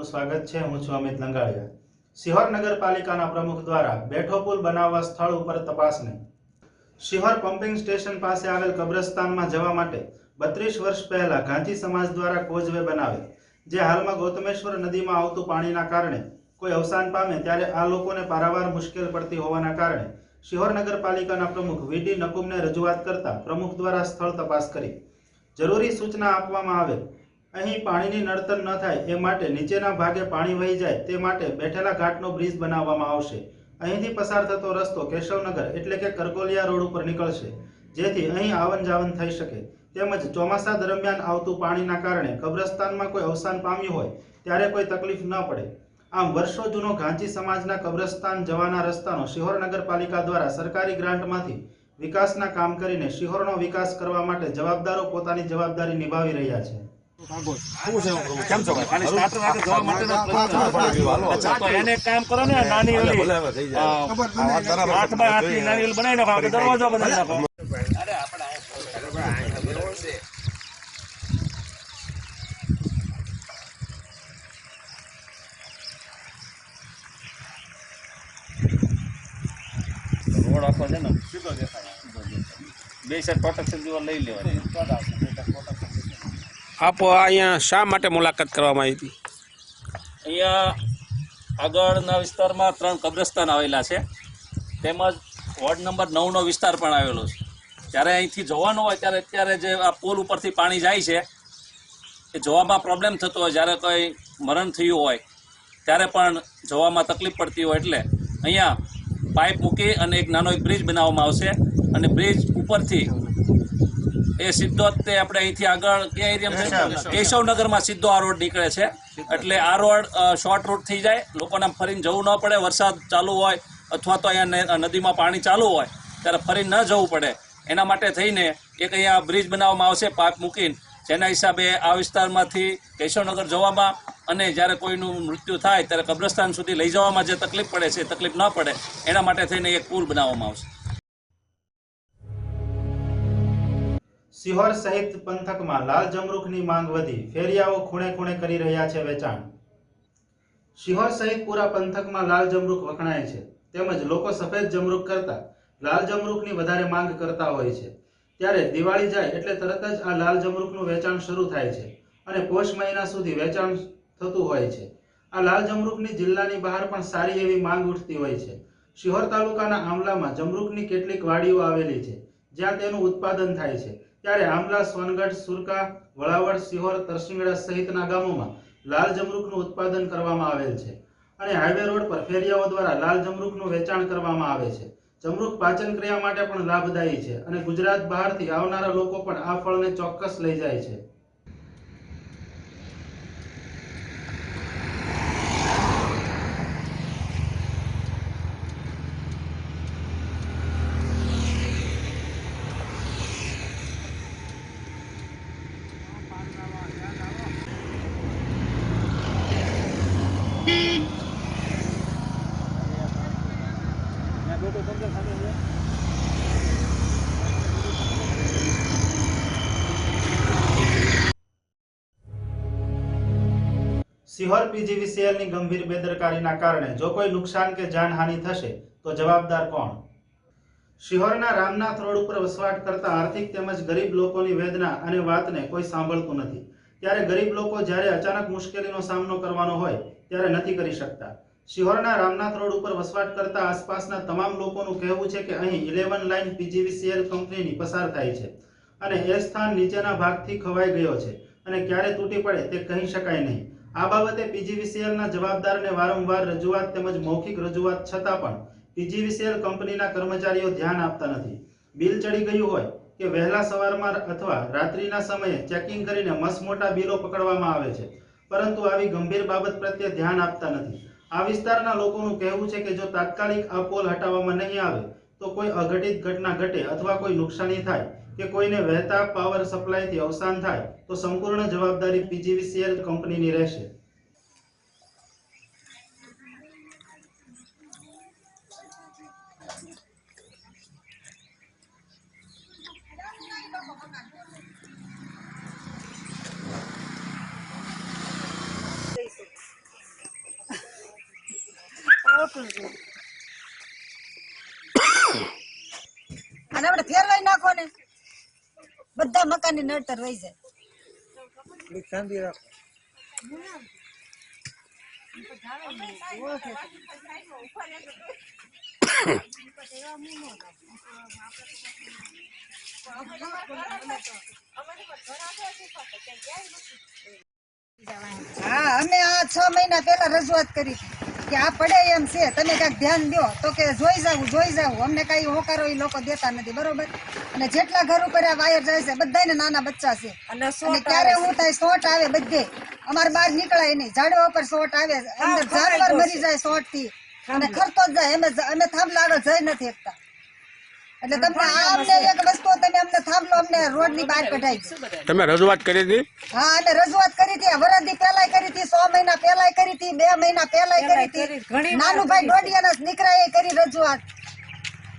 આપનું સ્વાગત છે. હું છું અમિત લંગાળિયા સિહોર નગરપાલિકાના પ્રમુખ દ્વારા બેઠો પુલ બનાવવા સ્થળ ઉપર તપાસને. સિહોર પમ્પિંગ સ્ટેશન પાસે આવેલ કબ્રસ્તાનમાં જવા માટે બત્રીસ વર્ષ પહેલા ગાંધી સમાજ દ્વારા કોઝવે બનાવે જે હાલમાં ગૌતમેશ્વર નદીમાં આવતું પાણીના કારણે કોઈ અવસાન પામે ત્યારે આ લોકોને પારાવાર મુશ્કેલ પડતી હોવાના કારણે શિહોર નગરપાલિકાના પ્રમુખ વીડી નકુમને રજૂઆત કરતા પ્રમુખ દ્વારા સ્થળ તપાસ કરી. જરૂરી સૂચના આપવામાં આવેલ અહીં પાણીની નડતર ન થાય એ માટે નીચેના ભાગે પાણી વહી જાય તે માટે બેઠેલા ઘાટનો બ્રિજ બનાવવામાં આવશે. અહીંથી પસાર થતો રસ્તો કેશવનગર એટલે કે કરકોલિયા રોડ ઉપર નીકળશે, જેથી અહીં આવન જાવન થઈ શકે. તેમજ ચોમાસા દરમિયાન આવતું પાણીના કારણે કબ્રસ્તાનમાં કોઈ અવસાન પામ્યું હોય ત્યારે કોઈ તકલીફ ન પડે. આમ વર્ષો જૂનો ઘાંચી સમાજના કબ્રસ્તાન જવાના રસ્તાનો શિહોર નગરપાલિકા દ્વારા સરકારી ગ્રાન્ટમાંથી વિકાસના કામ કરીને શિહોરનો વિકાસ કરવા માટે જવાબદારો પોતાની જવાબદારી નિભાવી રહ્યા છે. દરવાજો બનાવી નાખો રોડ આખો છે ને? સીધો દેખાય બે સાઈડ પ્રોટેક્શન જેવા લઈ લેવાની. આપ અહીંયા શા માટે મુલાકાત કરવામાં આવી હતી? અહીંયા આગળના વિસ્તારમાં ત્રણ કબ્રસ્તાન આવેલા છે. તેમજ વોર્ડ નંબર નવનો વિસ્તાર પણ આવેલો છે. જ્યારે અહીંથી જવાનું હોય ત્યારે અત્યારે જે આ પુલ ઉપરથી પાણી જાય છે, એ જોવામાં પ્રોબ્લેમ થતો હોય. જ્યારે કોઈ મરણ થયું હોય, ત્યારે પણ જોવામાં તકલીફ પડતી હોય. એટલે અહીંયા પાઇપ મૂકી અને એક નાનો એક બ્રિજ બનાવવામાં આવશે. અને બ્રિજ ઉપરથી એ સીધો તે આપણે અહીંથી આગળ કયા એરિયામાં કેશવનગરમાં સીધો આ રોડ નીકળે છે. એટલે આ રોડ શોર્ટ રૂટ થઈ જાય. લોકોને ફરીને જવું ન પડે. વરસાદ ચાલુ હોય અથવા તો અહીંયા નદીમાં પાણી ચાલુ હોય ત્યારે ફરીને ન જવું પડે. એના માટે થઈને એક અહીંયા બ્રિજ બનાવવામાં આવશે પાક મૂકીને. જેના હિસાબે આ વિસ્તારમાંથી કેશવનગર જવામાં અને જ્યારે કોઈનું મૃત્યુ થાય ત્યારે કબ્રસ્તાન સુધી લઈ જવામાં જે તકલીફ પડે છે તકલીફ ન પડે. એના માટે થઈને એક પુલ બનાવવામાં આવશે. સિહોર સહિત પંથકમાં લાલ જમરૂખની માંગ વધી, ફેરિયાઓ ખૂણે ખૂણે કરી રહ્યા છે વેચાણ. શિહોર સહિત પૂરા પંથકમાં લાલ જમરૂખ વખણાય છે. તેમજ લોકો સફેદ જમરૂખ કરતા લાલ જમરૂખની વધારે માંગ કરતા હોય છે. ત્યારે દિવાળી જાય એટલે તરત જ આ લાલ જમરૂખનું વેચાણ શરૂ થાય છે અને પોષ મહિના સુધી વેચાણ થતું હોય છે. આ લાલ જમરૂખની જિલ્લાની બહાર પણ સારી એવી માંગ ઉઠતી હોય છે. શિહોર તાલુકાના આમલામાં જમરૂખની કેટલીક વાડીઓ આવેલી છે, જ્યાં તેનું ઉત્પાદન થાય છે. ત્યારે આમલા સોનગઢ સુરકા વળાવડ સિહોર, તરસિંગડા સહિતના ગામોમાં લાલ જમરૂખનું ઉત્પાદન કરવામાં આવેલ છે અને હાઈવે રોડ પર ફેરિયાઓ દ્વારા લાલ જમરૂખનું વેચાણ કરવામાં આવે છે. જમરૂખ પાચન ક્રિયા માટે પણ લાભદાયી છે અને ગુજરાત બહારથી આવનારા લોકો પણ આ ફળને ચોક્કસ લઈ જાય છે. સિહોર પીજીવીસીએલની ગંભીર બેદરકારીના કારણે જો કોઈ નુકસાન કે જાનહાનિ થશે, તો જવાબદાર કોણ? શિહોરના રામનાથ રોડ ઉપર વસવાટ કરતા આર્થિક તેમજ ગરીબ લોકોની વેદના અને વાતને કોઈ સાંભળતું નથી. ત્યારે ગરીબ લોકો જ્યારે અચાનક મુશ્કેલીનો સામનો કરવાનો હોય, ત્યારે નથી કરી શકતા. શિહોરના રામનાથ રોડ ઉપર વસવાટ કરતા આસપાસના તમામ લોકોનું કહેવું છે કે અહીં ઇલેવન લાઇન પીજીવીસીએલ કંપનીની પસાર થાય છે અને એ સ્થાન નીચેના ભાગથી ખવાઈ ગયો છે અને ક્યારે તૂટી પડે તે કહી શકાય નહીં. આ બાબતે પીજીવીસીએલના જવાબદારને વારંવાર રજૂઆત તેમજ મૌખિક રજૂઆત છતાં પણ પીજીવીસીએલ કંપનીના કર્મચારીઓ ધ્યાન આપતા નથી. બિલ ચડી ગયું હોય કે વહેલા સવારમાં અથવા રાત્રિના સમયે ચેકિંગ કરીને મસમોટા બિલો પકડવામાં આવે છે, પરંતુ આવી ગંભીર બાબત પ્રત્યે ધ્યાન આપતા નથી. આ વિસ્તારના લોકોનું કહેવું છે કે જો તાત્કાલિક આ પોલ હટાવવામાં નહીં આવે, તો કોઈ અઘટિત ઘટના ઘટે અથવા કોઈ નુકસાની થાય કે કોઈને વહેતા પાવર સપ્લાયથી અવસાન થાય, તો સંપૂર્ણ જવાબદારી પીજીવીસીએલ કંપનીની રહેશે. અને આપણે ફેરવાઈ નાખો ને. બધા મકાનની નડતર વહી જાય. હા અમે આ છ મહિના પહેલા રજૂઆત કરી કે આ પડે એમ છે તમે કાંઈક ધ્યાન દો. તો કે જોઈ જાવું જોઈ જાવું અમને કાંઈ હોકારો એ લોકો દેતા નથી બરોબર? અને જેટલા ઘર ઉપર આ વાયર જાય છે બધાને નાના બચ્ચા છે. અને ક્યારે હું થાય સોટ આવે બધે. અમારે બહાર નીકળાય નહીં. ઝાડવા ઉપર શોર્ટ આવે. અંદર જાનવર મરી જાય શોર્ટથી અને ખરતો જ જાય. અમે અમે થાંભલા આગળ જઈ નથી શકતા. એટલે તમને અમને એક વસ્તુ તમે અમને થાંભલો અમને રોડની બહાર કઢાઈ તમે રજૂઆત કરી હતી? હા અને રજૂઆત કરી હતી. વરદી પેલાય કરી હતી સો મહિના પેલાય કરી હતી બે મહિના પેલાય કરી હતી. નાનુભાઈ ડોડિયાના દીકરાએ કરી રજૂઆત.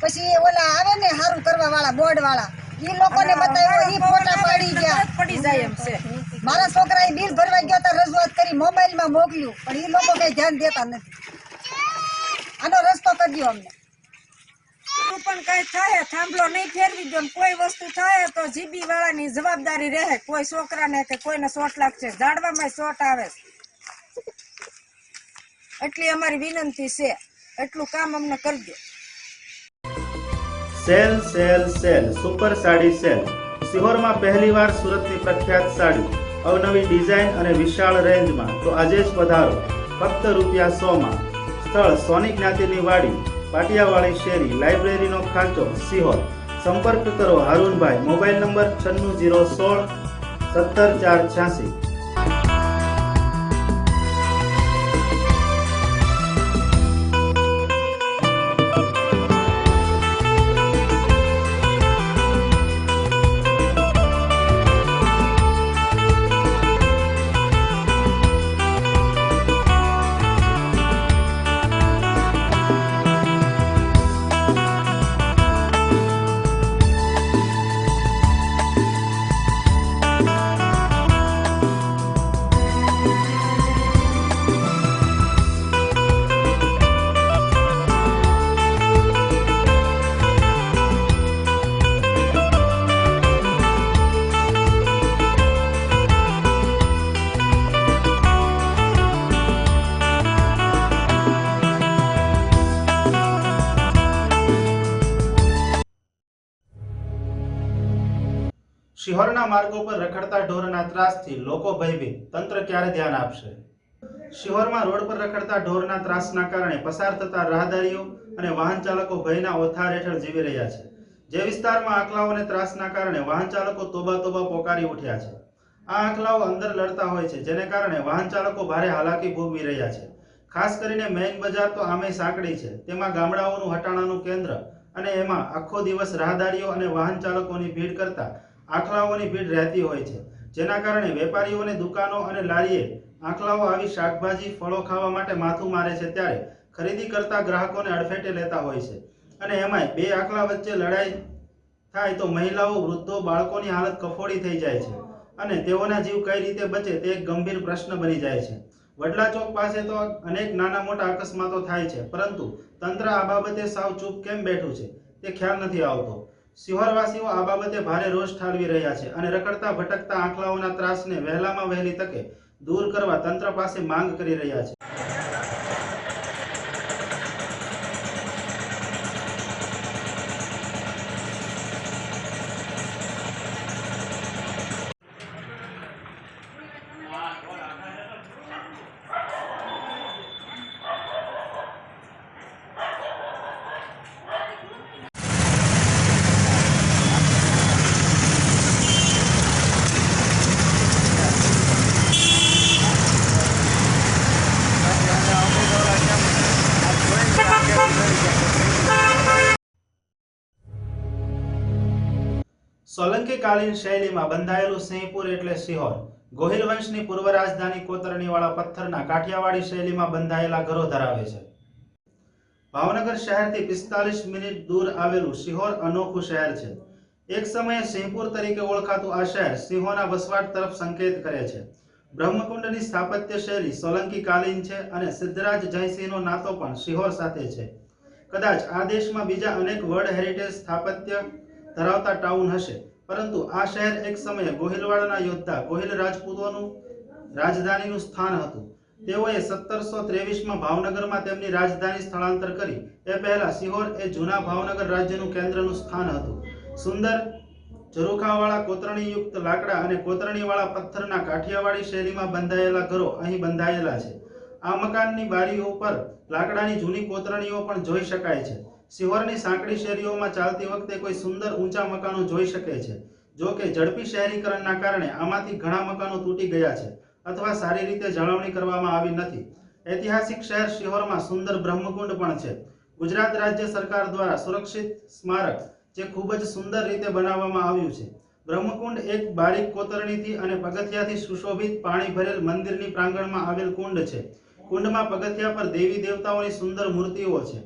પછી ઓલા આવે ને સારું કરવા વાળા બોર્ડ વાળા ઈ લોકોને બતાવ્યો ઈ ફોટા પાડી ગયા. પડી જાય એમ છે. મારા છોકરાએ બિલ ભરવા ગયો તો રજૂઆત કરી મોબાઈલમાં મોકલ્યું પણ ઈ લોકો કઈ ધ્યાન દેતા નથી. આનો રસ્તો કરી દો અમને પણ કઈ થાય થાંભલો નહીં ફેરવી દો કોઈ વસ્તુ થાય તો જીબી વાળાની જવાબદારી રહે. કોઈ છોકરાને કે કોઈને શોટ લાગશે. ઝાડવામાં શોટ આવે. એટલી અમારી વિનંતી છે. એટલું કામ અમને કરજો. દો sale sale sale, super sari sale. સિહોરમાં પહેલીવાર સુરતની પ્રખ્યાત સાડી. અવનવી ડિઝાઇન અને વિશાળ રેન્જમાં. તો આજે જ પધારો ફક્ત રૂપિયા સોમાં. સ્થળ સોની જ્ઞાતિની વાડી પાટિયાવાળી શેરી, લાઇબ્રેરીનો ખાંચો, સિહોર. સંપર્ક કરો હારૂનભાઈ. મોબાઈલ નંબર છન્નું જીરો સોળ, સત્તર ચાર છ્યાસી. શિહોરના માર્ગો પર રખડતા ઢોરના ત્રાસથી લોકો ભયભીત. તંત્ર ક્યારે ધ્યાન આપશે? શિહોરમાં રોડ પર રખડતા ઢોરના ત્રાસના કારણે પસાર થતા રાહદારીઓ અને વાહન ચાલકો ભયના ઓથાર હેઠળ જીવી રહ્યા છે. જે વિસ્તારમાં આંકલાઓને ત્રાસના કારણે વાહન ચાલકો તોબા તોબા પોકારી ઉઠ્યા છે. આ આંકલાઓ અંદર લડતા હોય છે, જેને કારણે વાહન ચાલકો ભારે હાલાકી ભોગવી રહ્યા છે. ખાસ કરીને મેઇન બજાર તો આમે સાંકડી છે. તેમાં ગામડાઓનું હટાણાનું કેન્દ્ર અને એમાં આખો દિવસ રાહદારીઓ અને વાહન ચાલકોની ભીડ કરતા આંખલાઓની ભીડ રહેતી હોય છે. જેના કારણે વેપારીઓને દુકાનો અને લારીએ આંખલાઓ આવી શાકભાજી, ફળો ખાવા માટે માથું મારે છે ત્યારે ખરીદી કરતા ગ્રાહકોને અડફેટે લેતા હોય છે. અને એમાંય બે આંકલા વચ્ચે લડાઈ થાય તો મહિલાઓ, વૃદ્ધો, બાળકોની હાલત કફોડી થઈ જાય છે અને તેઓના જીવ કઈ રીતે બચે તે એક ગંભીર પ્રશ્ન બની જાય છે. વડલા ચોક પાસે તો અનેક નાના મોટા અકસ્માતો થાય છે, પરંતુ તંત્ર આ બાબતે સાવ ચૂપ કેમ બેઠું છે તે ખ્યાલ નથી આવતો. શિહોરવાસીઓ આ બાબતે ભારે રોષ ઠાલવી રહ્યા છે અને રખડતા ભટકતા આંખલાઓના ત્રાસને વહેલામાં વહેલી તકે દૂર કરવા તંત્ર પાસે માંગ કરી રહ્યા છે. સોલંકી કાલીન શૈલીમાં બંધાયેલું સિંહપુર એટલે સિહોર ગોહિલ વંશની પૂર્વ રાજધાની કોતરણીવાળા પથ્થરના કાઠિયાવાડી શૈલીમાં બંધાયેલા ઘરો ધરાવે છે. ભાવનગર શહેરથી પિસ્તાલીસ મિનિટ દૂર આવેલું સિહોર અનોખું શહેર છે. એક સમયે સિંહપુર તરીકે ઓળખાતું આ શહેર સિંહોના વસવાટ તરફ સંકેત કરે છે. બ્રહ્મકુંડની સ્થાપત્ય શૈલી સોલંકીકાલીન છે અને સિદ્ધરાજ જયસિંહનો નાતો પણ શિહોર સાથે છે. કદાચ આ દેશમાં બીજા અનેક વર્લ્ડ હેરિટેજ સ્થાપત્ય ધરાવતા ટાઉન હશે. પરંતુ આ શહેર એક સમયે ગોહિલવાડના યોદ્ધા ગોહિલ રાજપૂતોનું રાજધાનીનું સ્થાન હતું. તેઓએ સત્તરસો ત્રેવીસમાં ભાવનગરમાં તેમની રાજધાની સ્થળાંતર કરી. એ પહેલા સિહોર એ જૂના ભાવનગર રાજ્યનું કેન્દ્રનું સ્થાન હતું. સુંદર ઝરૂખાવાળા કોતરણીયુક્ત લાકડા અને કોતરણીવાળા પથ્થરના કાઠિયાવાડી શૈલીમાં બંધાયેલા ઘરો અહીં બંધાયેલા છે. આ મકાનની બારીઓ પર લાકડાની જૂની કોતરણીઓ પણ જોઈ શકાય છે. સિહોરની સાંકડી શેરીઓમાં ચાલતી વખતે કોઈ સુંદર ઊંચા મકાનો જોઈ શકે છે. જો કે ઝડપી શહેરીકરણના કારણે આમાંથી ઘણા મકાનો તૂટી ગયા છે અથવા સારી રીતે જાળવણી કરવામાં આવી નથી. ઐતિહાસિક શહેર શિહોરમાં સુંદર બ્રહ્મકુંડ પણ છે. ગુજરાત રાજ્ય સરકાર દ્વારા સુરક્ષિત સ્મારક, જે ખૂબ જ સુંદર રીતે બનાવવામાં આવ્યું છે. બ્રહ્મકુંડ એક બારીક કોતરણીથી અને પગથિયાથી સુશોભિત પાણી ભરેલ મંદિરની પ્રાંગણમાં આવેલ કુંડ છે. કુંડમાં પગથિયા પર દેવી દેવતાઓની સુંદર મૂર્તિઓ છે.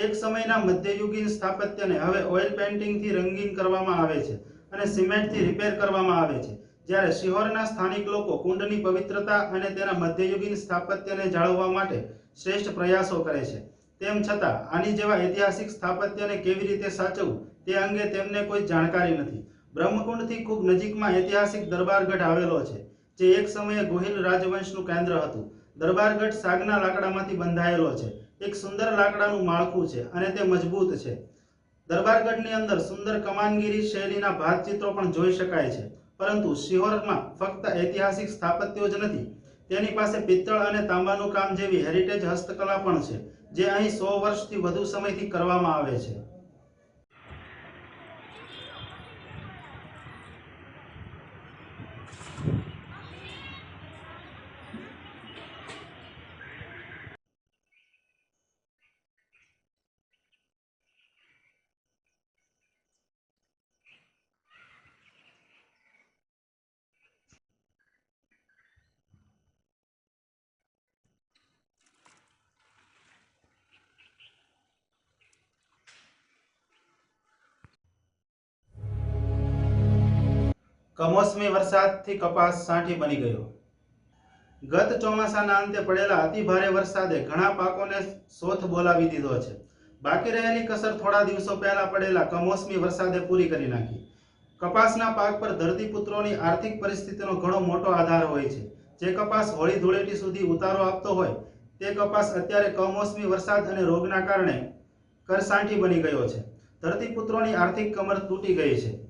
એક સમયના મધ્યયુગીન સ્થાપત્યને હવે ઓઇલ પેઇન્ટિંગથી રંગીન કરવામાં આવે છે અને સિમેન્ટથી રિપેર કરવામાં આવે છે. જ્યારે શિહોરના સ્થાનિક લોકો કુંડની પવિત્રતા અને તેના મધ્યયુગીન સ્થાપત્યને જાળવવા માટે શ્રેષ્ઠ પ્રયાસો કરે છે. તેમ છતાં, આની જેવા ઐતિહાસિક સ્થાપત્યને કેવી રીતે સાચવવું તે અંગે તેમને કોઈ જાણકારી નથી. બ્રહ્મકુંડથી ખૂબ નજીકમાં ઐતિહાસિક દરબારગઢ આવેલો છે, જે એક સમયે ગોહિલ રાજવંશનું કેન્દ્ર હતું. દરબારગઢ સાગના લાકડામાંથી બંધાયેલો છે. એક સુંદર લાકડાનું માળખું છે અને તે મજબૂત છે. દરબારગઢની અંદર સુંદર કમાનગીરી શૈલીના ભાતચિત્રો પણ જોઈ શકાય છે. પરંતુ શિહોરમાં ફક્ત ઐતિહાસિક સ્થાપત્યો જ નથી, તેની પાસે પિત્તળ અને તાંબાનું કામ જેવી હેરિટેજ હસ્તકલા પણ છે, જે અહીં સો વર્ષથી વધુ સમયથી કરવામાં આવે છે. કમોસમી વરસાદથી કપાસ સાંઠી બની ગયો. ગત ચોમાસાના અંતે પડેલા અતિ ભારે વરસાદે ઘણા પાકોને શોથ બોલાવી દીધો છે. બાકી રહેલી કસર થોડા દિવસો પહેલા પડેલા કમોસમી વરસાદે પૂરી કરી નાખી. કપાસના પાક પર ધરતીપુત્રોની આર્થિક પરિસ્થિતિનો ઘણો મોટો આધાર હોય છે. જે કપાસ હોળી ધૂળેટી સુધી ઉતારો આપતો હોય, તે કપાસ અત્યારે કમોસમી વરસાદ અને રોગના કારણે કરસાંઠી બની ગયો છે. ધરતીપુત્રોની આર્થિક કમર તૂટી ગઈ છે.